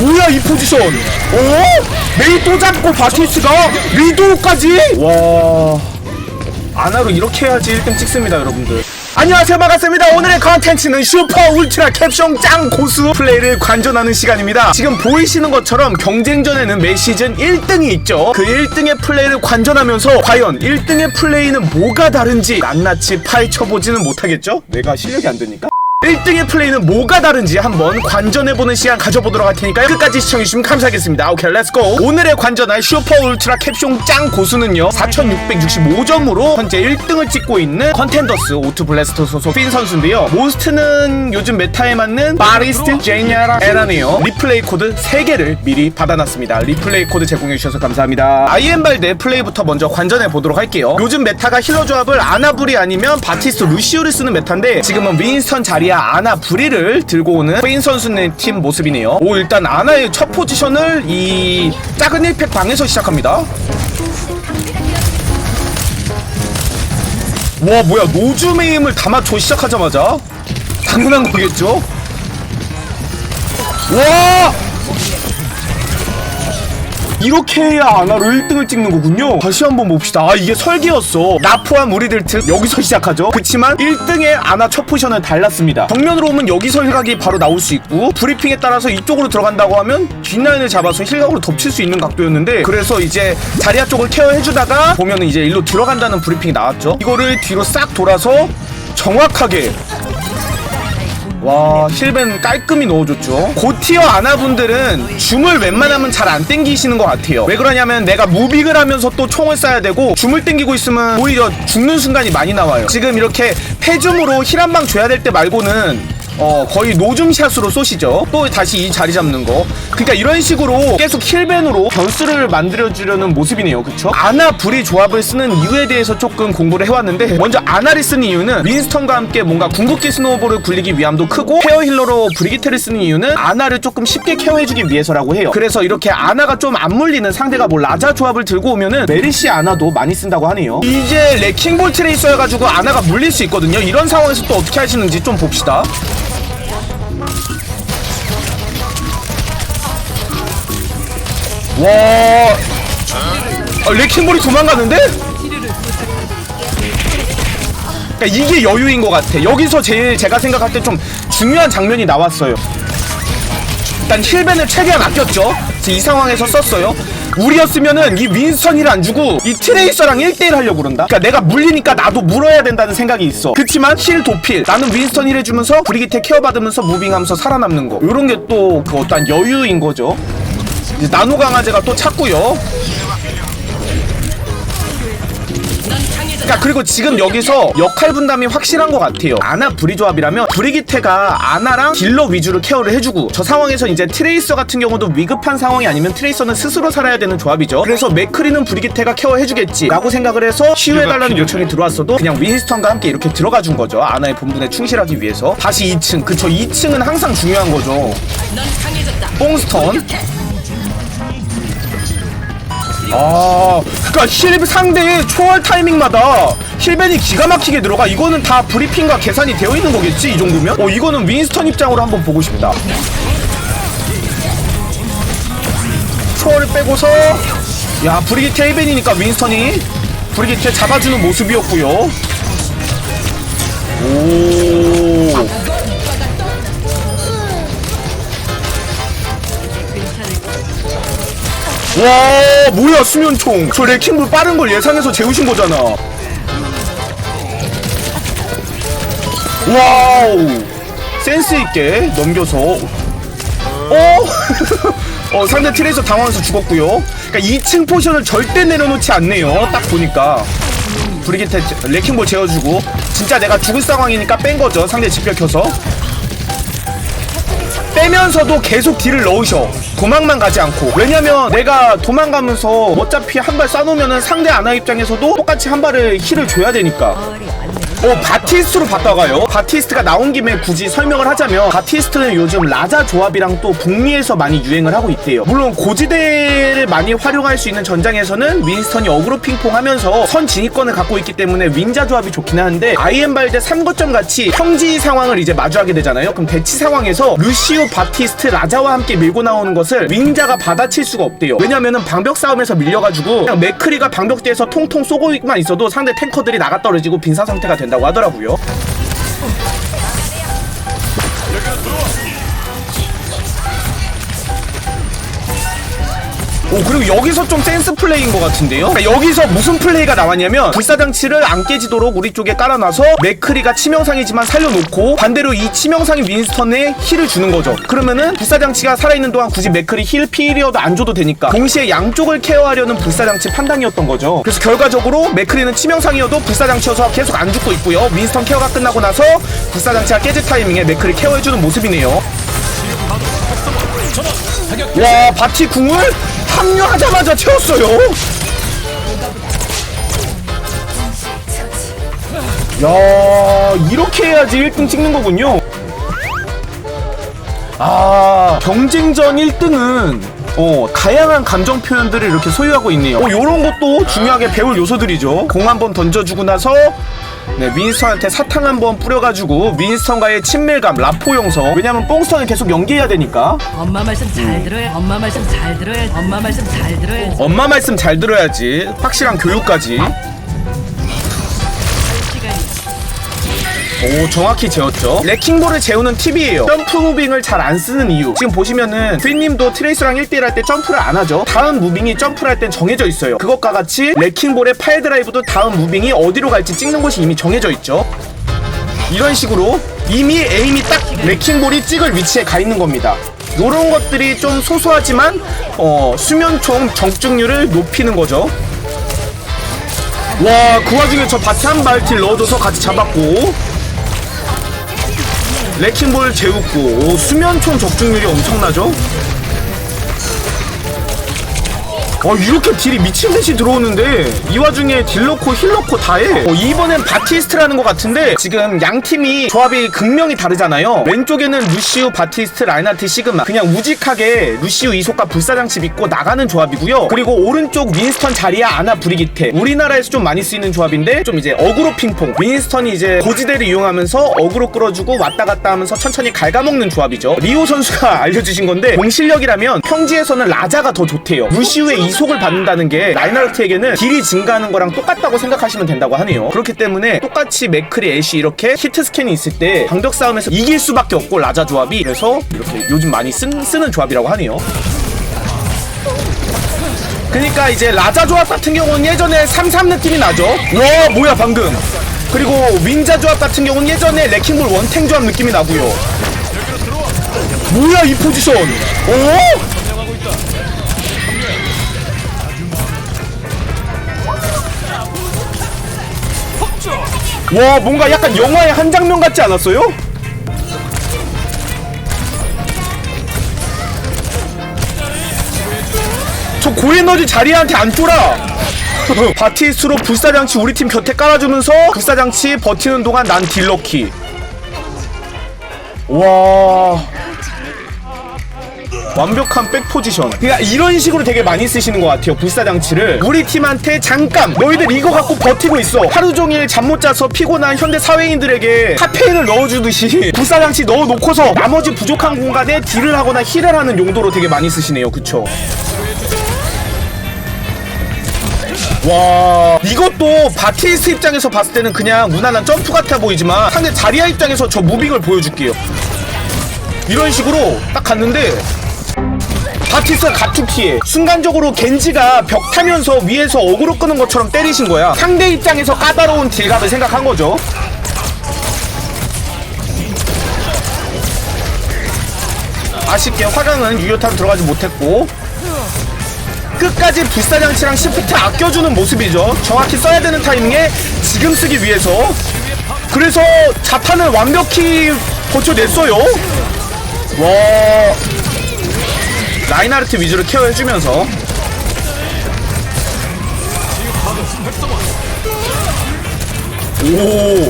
뭐야 이 포지션? 어? 메이 또 잡고 바티스가 리도까지? 와. 아나로 이렇게 해야지 1등 찍습니다 여러분들. 안녕하세요 반갑습니다. 오늘의 컨텐츠는 슈퍼 울트라 캡숑 짱 고수 플레이를 관전하는 시간입니다. 지금 보이시는 것처럼 경쟁전에는 매 시즌 1등이 있죠. 그 1등의 플레이를 관전하면서 과연 1등의 플레이는 뭐가 다른지 낱낱이 파헤쳐보지는 못하겠죠? 내가 실력이 안 되니까 1등의 플레이는 뭐가 다른지 한번 관전해보는 시간 가져보도록 할 테니까요. 끝까지 시청해주시면 감사하겠습니다. 오케이 렛츠고 오늘의 관전할 슈퍼 울트라 캡숑 짱 고수는요 4665점으로 현재 1등을 찍고 있는 컨텐더스 오투 블래스터 소속 핀 선수인데요. 모스트는 요즘 메타에 맞는 바리스트 제니아라 에라네요. 리플레이 코드 3개를 미리 받아놨습니다. 리플레이 코드 제공해주셔서 감사합니다. 아이엠발드 플레이부터 먼저 관전해보도록 할게요. 요즘 메타가 힐러 조합을 아나불이 아니면 바티스트 루시오를 쓰는 메타인데 지금은 윈스턴 자리 야 아나 브리를 들고 오는 페인 선수의 팀 모습이네요. 오 일단 아나의 첫 포지션을 이 작은 1팩 방에서 시작합니다. 와 뭐야 노즈메임을 다 맞춰 시작하자마자. 당연한 거겠죠? 와 이렇게 해야 아나로 1등을 찍는 거군요. 다시 한번 봅시다. 아 이게 설계였어. 나 포함 우리들 특 여기서 시작하죠. 그치만 1등의 아나 첫 포지션은 달랐습니다. 정면으로 오면 여기서 힐각이 바로 나올 수 있고 브리핑에 따라서 이쪽으로 들어간다고 하면 뒷라인을 잡아서 힐각으로 덮칠 수 있는 각도였는데 그래서 이제 자리아 쪽을 케어해주다가 보면은 이제 일로 들어간다는 브리핑이 나왔죠. 이거를 뒤로 싹 돌아서 정확하게 와 힐벤 깔끔히 넣어줬죠. 고티어 아나분들은 줌을 웬만하면 잘 안 땡기시는 것 같아요. 왜 그러냐면 내가 무빙을 하면서 또 총을 쏴야 되고 줌을 땡기고 있으면 오히려 죽는 순간이 많이 나와요. 지금 이렇게 패줌으로 힐 한 방 줘야 될 때 말고는 어 거의 노줌샷으로 쏘시죠. 또 다시 이 자리 잡는 거. 그러니까 이런 식으로 계속 힐벤으로 변수를 만들어주려는 모습이네요. 그쵸? 아나 불이 조합을 쓰는 이유에 대해서 조금 공부를 해왔는데 먼저 아나를 쓰는 이유는 윈스턴과 함께 뭔가 궁극기 스노우볼을 굴리기 위함도 크고 케어 힐러로 브리기테를 쓰는 이유는 아나를 조금 쉽게 케어해주기 위해서라고 해요. 그래서 이렇게 아나가 좀 안 물리는 상대가 뭐 라자 조합을 들고 오면은 메르시 아나도 많이 쓴다고 하네요. 이제 레킹볼 트레이서여가지고 아나가 물릴 수 있거든요. 이런 상황에서 또 어떻게 하시는지 좀 봅시다 와. 아, 레킹볼이 도망가는데? 그러니까 이게 여유인 것 같아. 여기서 제일 제가 생각할 때 좀 중요한 장면이 나왔어요. 일단 힐벤을 최대한 아꼈죠. 이 상황에서 썼어요. 우리였으면은 이 윈스턴 힐안 주고 이 트레이서랑 1대1 하려고 그런다. 그러니까 내가 물리니까 나도 물어야 된다는 생각이 있어. 그치만 힐 도필. 나는 윈스턴 힐 해주면서 브리기테 케어받으면서 무빙하면서 살아남는 거. 요런 게 또 그 어떤 여유인 거죠. 이제 나노 강아지가 또 찾고요. 그러니까 그리고 지금 여기서 역할 분담이 확실한 것 같아요. 아나 브리 조합이라면 브리기테가 아나랑 딜러 위주로 케어를 해주고 저 상황에서 이제 트레이서 같은 경우도 위급한 상황이 아니면 트레이서는 스스로 살아야 되는 조합이죠. 그래서 맥크리는 브리기테가 케어해주겠지라고 생각을 해서 치유해달라는 요청이 들어왔어도 그냥 윈스턴과 함께 이렇게 들어가 준 거죠. 아나의 본분에 충실하기 위해서. 다시 2층. 그쵸 2층은 항상 중요한 거죠. 뽕스턴. 아, 그니까 힐 상대의 초월 타이밍마다 힐벤이 기가 막히게 들어가. 이거는 다 브리핑과 계산이 되어 있는 거겠지, 이 정도면? 어, 이거는 윈스턴 입장으로 한번 보고 싶다. 초월을 빼고서, 야, 브리기테 힐벤이니까 윈스턴이 브리기테 잡아주는 모습이었고요. 오. 와 뭐야 수면총. 저 레킹볼 빠른 걸 예상해서 재우신 거잖아. 와우. 센스 있게 넘겨서. 어? 어 상대 트레이서 당황해서 죽었고요. 그러니까 2층 포션을 절대 내려놓지 않네요. 딱 보니까. 브리기테 레킹볼 재워주고. 진짜 내가 죽을 상황이니까 뺀 거죠. 상대 집결 켜서 빼면서도 계속 딜을 넣으셔. 도망만 가지 않고. 왜냐면 내가 도망가면서 어차피 한 발 쏴놓으면 상대 아나 입장에서도 똑같이 한 발을 힐을 줘야 되니까 어 바티스트로 바꿔가요. 바티스트가 나온 김에 굳이 설명을 하자면 바티스트는 요즘 라자 조합이랑 또 북미에서 많이 유행을 하고 있대요. 물론 고지대를 많이 활용할 수 있는 전장에서는 윈스턴이 어그로 핑퐁하면서 선 진입권을 갖고 있기 때문에 윈자 조합이 좋긴 한데 아이엠 발 대 3거점 같이 평지 상황을 이제 마주하게 되잖아요. 그럼 대치 상황에서 루시오 바티스트 라자와 함께 밀고 나오는 것을 윈자가 받아칠 수가 없대요. 왜냐면은 방벽 싸움에서 밀려가지고 그냥 맥크리가 방벽대에서 통통 쏘고만 있어도 상대 탱커들이 나가 떨어지고 빈사 상태가 된다고 하더라고요 오 그리고 여기서 좀 센스 플레이인 것 같은데요? 그러니까 여기서 무슨 플레이가 나왔냐면 불사장치를 안 깨지도록 우리 쪽에 깔아놔서 맥크리가 치명상이지만 살려놓고 반대로 이 치명상인 윈스턴에 힐을 주는 거죠. 그러면은 불사장치가 살아있는 동안 굳이 맥크리 힐 피리어도 안 줘도 되니까 동시에 양쪽을 케어하려는 불사장치 판단이었던 거죠. 그래서 결과적으로 맥크리는 치명상이어도 불사장치여서 계속 안 죽고 있고요. 윈스턴 케어가 끝나고 나서 불사장치가 깨질 타이밍에 맥크리 케어해주는 모습이네요. 와 바티 궁을 합류하자마자 채웠어요. 야 이렇게 해야지 1등 찍는 거군요. 아 경쟁전 1등은 어 다양한 감정 표현들을 이렇게 소유하고 있네요. 어 요런 것도 중요하게 배울 요소들이죠. 공 한번 던져주고 나서 네, 윈스턴한테 사탕 한번 뿌려가지고 윈스턴과의 친밀감, 라포 용성. 왜냐면 뽕스턴을 계속 연기해야 되니까. 엄마 말씀 잘 들어야 엄마 말씀 잘 들어야 엄마 말씀 잘 들어야 엄마 말씀 잘 들어야지. 확실한 교육까지. 오, 정확히 재웠죠. 레킹볼을 재우는 팁이에요. 점프 무빙을 잘 안 쓰는 이유. 지금 보시면은 휘님도 트레이스랑 1대1 할 때 점프를 안 하죠. 다음 무빙이 점프를 할 땐 정해져 있어요. 그것과 같이 레킹볼의 파일 드라이브도 다음 무빙이 어디로 갈지 찍는 곳이 이미 정해져 있죠. 이런 식으로 이미 에임이 딱 레킹볼이 찍을 위치에 가 있는 겁니다. 요런 것들이 좀 소소하지만 어, 수면총 적중률을 높이는 거죠. 와, 그 와중에 저 바티 한 발til 넣어줘서 같이 잡았고 레킹볼 재웠고 오, 수면총 적중률이 엄청나죠? 어 이렇게 딜이 미친듯이 들어오는데 이 와중에 딜 넣고 힐 넣고 다해. 어, 이번엔 바티스트라는 것 같은데 지금 양 팀이 조합이 극명히 다르잖아요. 왼쪽에는 루시우 바티스트 라이나트 시그마. 그냥 우직하게 루시우 이속과 불사장치 믿고 나가는 조합이고요. 그리고 오른쪽 윈스턴 자리야 아나 브리기테. 우리나라에서 좀 많이 쓰이는 조합인데 좀 이제 어그로 핑퐁. 윈스턴이 이제 고지대를 이용하면서 어그로 끌어주고 왔다 갔다 하면서 천천히 갉아먹는 조합이죠. 리오 선수가 알려주신 건데 공 실력이라면 평지에서는 라자가 더 좋대요. 루시우의 이속을 받는다는 게 라이나르트에게는 딜이 증가하는 거랑 똑같다고 생각하시면 된다고 하네요. 그렇기 때문에 똑같이 맥크리 애쉬 이렇게 히트 스캔이 있을 때 방벽 싸움에서 이길 수밖에 없고 라자 조합이 그래서 이렇게 요즘 많이 쓴, 쓰는 조합이라고 하네요. 그러니까 이제 라자 조합 같은 경우는 예전에 3-3 느낌이 나죠? 와 뭐야 방금. 그리고 윈자 조합 같은 경우는 예전에 레킹볼 원탱 조합 느낌이 나고요. 뭐야 이 포지션? 어? 와 뭔가 약간 영화의 한 장면 같지 않았어요? 저 고에너지 자리한테 안 쫄아. 바티스로 불사장치 우리 팀 곁에 깔아주면서 불사장치 버티는 동안 난 딜러키. 와 완벽한 백 포지션. 그러니까 이런 식으로 되게 많이 쓰시는 것 같아요. 불사 장치를 우리 팀한테 잠깐 너희들 이거 갖고 버티고 있어. 하루 종일 잠 못 자서 피곤한 현대 사회인들에게 카페인을 넣어주듯이 불사 장치 넣어놓고서 나머지 부족한 공간에 딜을 하거나 힐을 하는 용도로 되게 많이 쓰시네요. 그쵸? 와 이것도 바티스트 입장에서 봤을 때는 그냥 무난한 점프 같아 보이지만 상대 자리아 입장에서 저 무빙을 보여줄게요. 이런 식으로 딱 갔는데 바티스가 가투키에 순간적으로 겐지가 벽 타면서 위에서 어그로 끄는 것처럼 때리신 거야. 상대 입장에서 까다로운 딜감을 생각한 거죠. 아쉽게 화강은 유효탄 들어가지 못했고 끝까지 불사장치랑 시프트 아껴주는 모습이죠. 정확히 써야 되는 타이밍에 지금 쓰기 위해서. 그래서 자탄을 완벽히 버텨냈어요. 와 라인하르트 위주로 케어해주면서. 오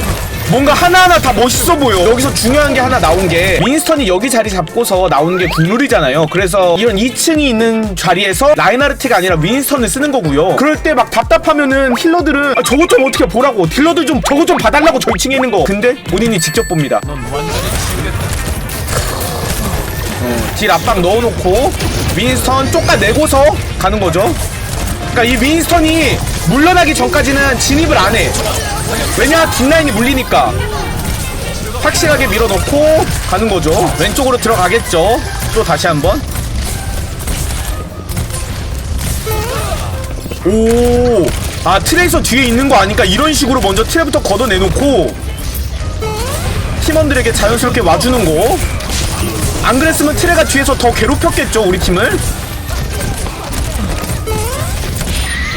뭔가 하나하나 다 멋있어 보여. 여기서 중요한 게 하나 나온 게 윈스턴이 여기 자리 잡고서 나오는 게 국룰이잖아요. 그래서 이런 2층이 있는 자리에서 라인하르트가 아니라 윈스턴을 쓰는 거고요. 그럴 때 막 답답하면은 힐러들은 아, 저것 좀 어떻게 보라고. 딜러들 좀 저것 좀 봐달라고 저 2층에 있는 거. 근데 본인이 직접 봅니다. 어, 딜 압박 넣어놓고 윈스턴 쫓아내고서 가는 거죠 그러니까 이 윈스턴이 물러나기 전까지는 진입을 안 해. 왜냐 뒷라인이 물리니까 확실하게 밀어넣고 가는 거죠. 왼쪽으로 들어가겠죠. 또 다시 한번. 오, 아 트레이서 뒤에 있는 거 아니까 이런 식으로 먼저 트레부터 걷어내놓고 팀원들에게 자연스럽게 와주는 거. 안 그랬으면 트레가 뒤에서 더 괴롭혔겠죠 우리 팀을.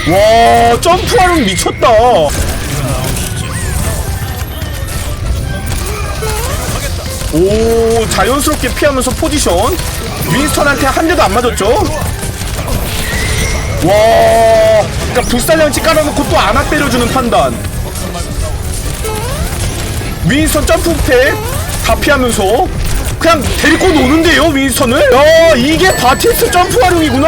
와 점프하는 미쳤다. 오 자연스럽게 피하면서 포지션. 윈스턴한테 한 대도 안 맞았죠? 와 그니까 불살량치 깔아놓고 또 안아 때려주는 판단. 윈스턴 점프팩 다 피하면서 그냥 데리고 노는데요 윈스턴을 야 이게 바티스 점프 활용이구나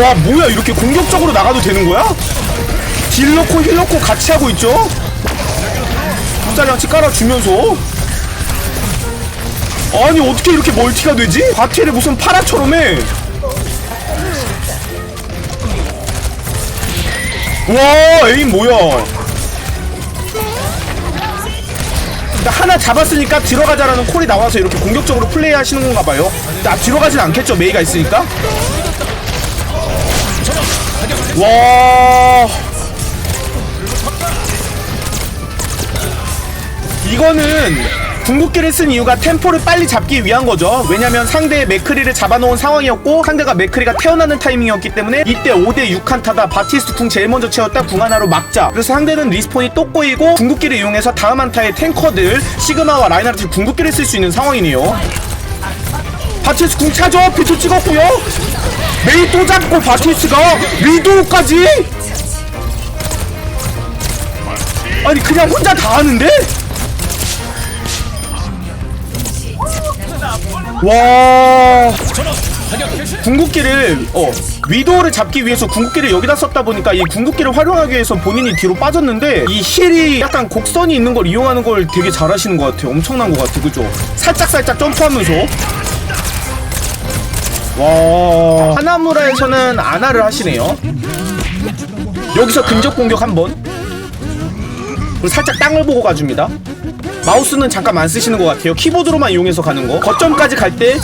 와 뭐야 이렇게 공격적으로 나가도 되는 거야? 딜 넣고 힐 넣고 같이 하고 있죠? 짤량치 깔아주면서 아니 어떻게 이렇게 멀티가 되지? 바티를 무슨 파라처럼 해 와, 에임 뭐야? 그러니까 하나 잡았으니까 들어가자라는 콜이 나와서 이렇게 공격적으로 플레이하시는 건가 봐요. 나 들어가진 않겠죠, 메이가 있으니까. 와. 이거는 궁극기를 쓴 이유가 템포를 빨리 잡기 위한 거죠. 왜냐면 상대의 맥크리를 잡아놓은 상황이었고 상대가 맥크리가 태어나는 타이밍이었기 때문에 이때 5대 6한타다 바티스트 궁 제일 먼저 채웠다 궁 하나로 막자. 그래서 상대는 리스폰이 또 꼬이고 궁극기를 이용해서 다음 한타의 탱커들 시그마와 라인하르트 궁극기를 쓸 수 있는 상황이네요. 바티스트 궁 차죠? 비트 찍었고요. 메이 또 잡고 바티스가 위도우까지? 아니 그냥 혼자 다 하는데? 와. 궁극기를 어 위도우를 잡기 위해서 궁극기를 여기다 썼다 보니까 이 궁극기를 활용하기 위해서 본인이 뒤로 빠졌는데 이 힐이 약간 곡선이 있는 걸 이용하는 걸 되게 잘하시는 것 같아요. 엄청난 것 같아 그죠? 살짝 살짝 점프하면서. 와. 하나무라에서는 아나를 하시네요. 여기서 근접 공격 한번. 그리고 살짝 땅을 보고 가줍니다 마우스는 잠깐 안 쓰시는 것 같아요. 키보드로만 이용해서 가는 거. 거점까지 갈 때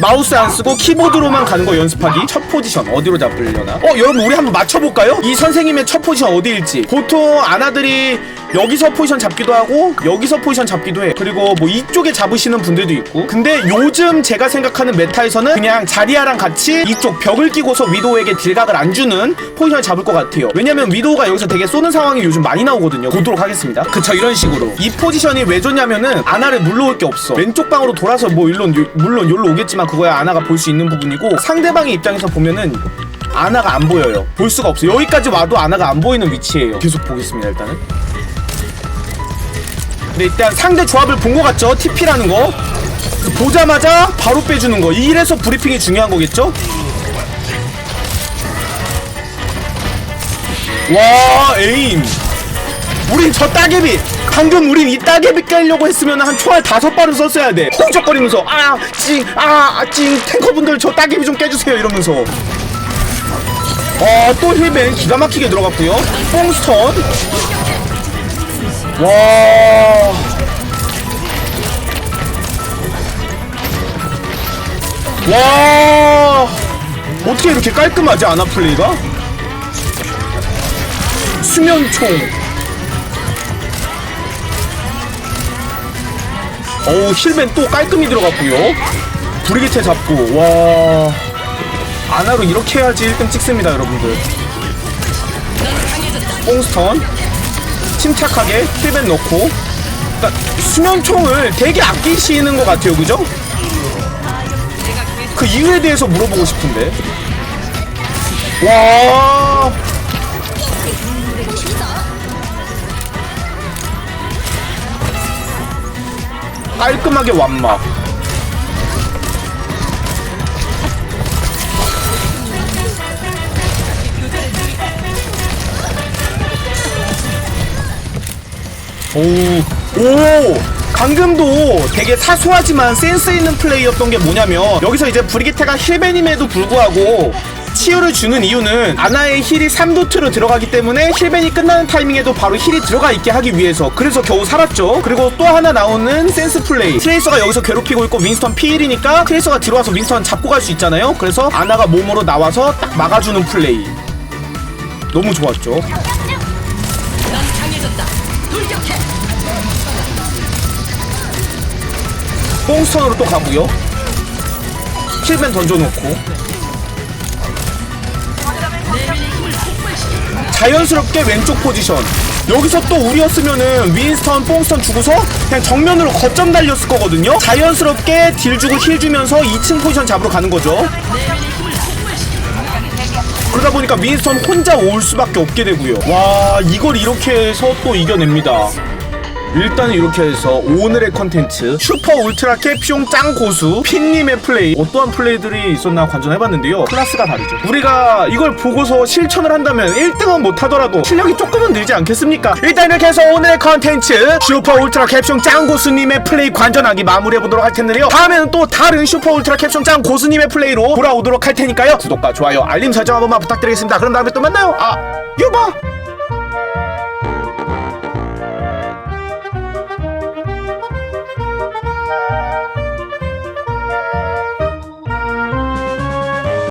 마우스 안 쓰고 키보드로만 가는 거 연습하기 첫 포지션 어디로 잡으려나? 어 여러분 우리 한번 맞춰볼까요? 이 선생님의 첫 포지션 어디일지. 보통 아나들이 여기서 포지션 잡기도 하고 여기서 포지션 잡기도 해. 그리고 뭐 이쪽에 잡으시는 분들도 있고. 근데 요즘 제가 생각하는 메타에서는 그냥 자리아랑 같이 이쪽 벽을 끼고서 위도우에게 딜각을 안 주는 포지션을 잡을 것 같아요. 왜냐면 위도우가 여기서 되게 쏘는 상황이 요즘 많이 나오거든요. 보도록 하겠습니다. 그쵸 이런 식으로. 이 포지션이 왜 좋냐면은 아나를 물러올 게 없어. 왼쪽 방으로 돌아서 뭐 일론 요- 물론 여기로 오겠지만 그거야 아나가 볼 수 있는 부분이고 상대방의 입장에서 보면은 아나가 안 보여요. 볼 수가 없어. 여기까지 와도 아나가 안 보이는 위치예요. 계속 보겠습니다 일단은 근데 일단 상대 조합을 본 것 같죠? TP라는 거. 보자마자 바로 빼주는 거. 이래서 브리핑이 중요한 거겠죠? 와 에임. 우린 저 따개비. 방금 우린 이 따개비 깨려고 했으면 한 총알 다섯 발을 썼어야 돼. 펑쩍거리면서 아찡아찡 탱커분들 저 따개비 좀 깨주세요 이러면서. 어또 힐맨 기가 막히게 들어갔고요. 뽕스턴 와. 와. 어떻게 이렇게 깔끔하지 않아 플레이가? 수면총. 어우 힐맨 또 깔끔히 들어갔고요. 브리기테 잡고 와. 아나로 이렇게 해야지 1등 찍습니다 여러분들. 뽕스턴. 침착하게 힐벤 넣고. 그러니까 수면총을 되게 아끼시는 것 같아요. 그죠? 그 이유에 대해서 물어보고 싶은데. 와. 깔끔하게 완막. 오, 오! 강금도 되게 사소하지만 센스 있는 플레이였던 게 뭐냐면 여기서 이제 브리기테가 힐벤임에도 불구하고 치유를 주는 이유는 아나의 힐이 3도트로 들어가기 때문에 힐벤이 끝나는 타이밍에도 바로 힐이 들어가 있게 하기 위해서 그래서 겨우 살았죠. 그리고 또 하나 나오는 센스 플레이. 트레이서가 여기서 괴롭히고 있고 윈스턴 피일이니까 트레이서가 들어와서 윈스턴 잡고 갈 수 있잖아요. 그래서 아나가 몸으로 나와서 딱 막아주는 플레이. 너무 좋았죠 뽕스턴으로 또 가고요. 힐벤 던져놓고. 자연스럽게 왼쪽 포지션. 여기서 또 우리였으면은 윈스턴 뽕스턴 주고서 그냥 정면으로 거점 달렸을 거거든요. 자연스럽게 딜 주고 힐 주면서 2층 포지션 잡으러 가는 거죠. 그러다 보니까 윈스턴 혼자 올 수밖에 없게 되고요. 와 이걸 이렇게 해서 또 이겨냅니다 일단 이렇게 해서 오늘의 컨텐츠 슈퍼 울트라 캡숑 짱 고수 핀님의 플레이. 어떠한 플레이들이 있었나 관전해봤는데요. 클래스가 다르죠. 우리가 이걸 보고서 실천을 한다면 1등은 못하더라도 실력이 조금은 늘지 않겠습니까? 일단 이렇게 해서 오늘의 컨텐츠 슈퍼 울트라 캡숑 짱 고수님의 플레이 관전하기 마무리해보도록 할 텐데요. 다음에는 또 다른 슈퍼 울트라 캡숑 짱 고수님의 플레이로 돌아오도록 할 테니까요. 구독과 좋아요 알림 설정 한 번만 부탁드리겠습니다. 그럼 다음에 또 만나요. 아 유바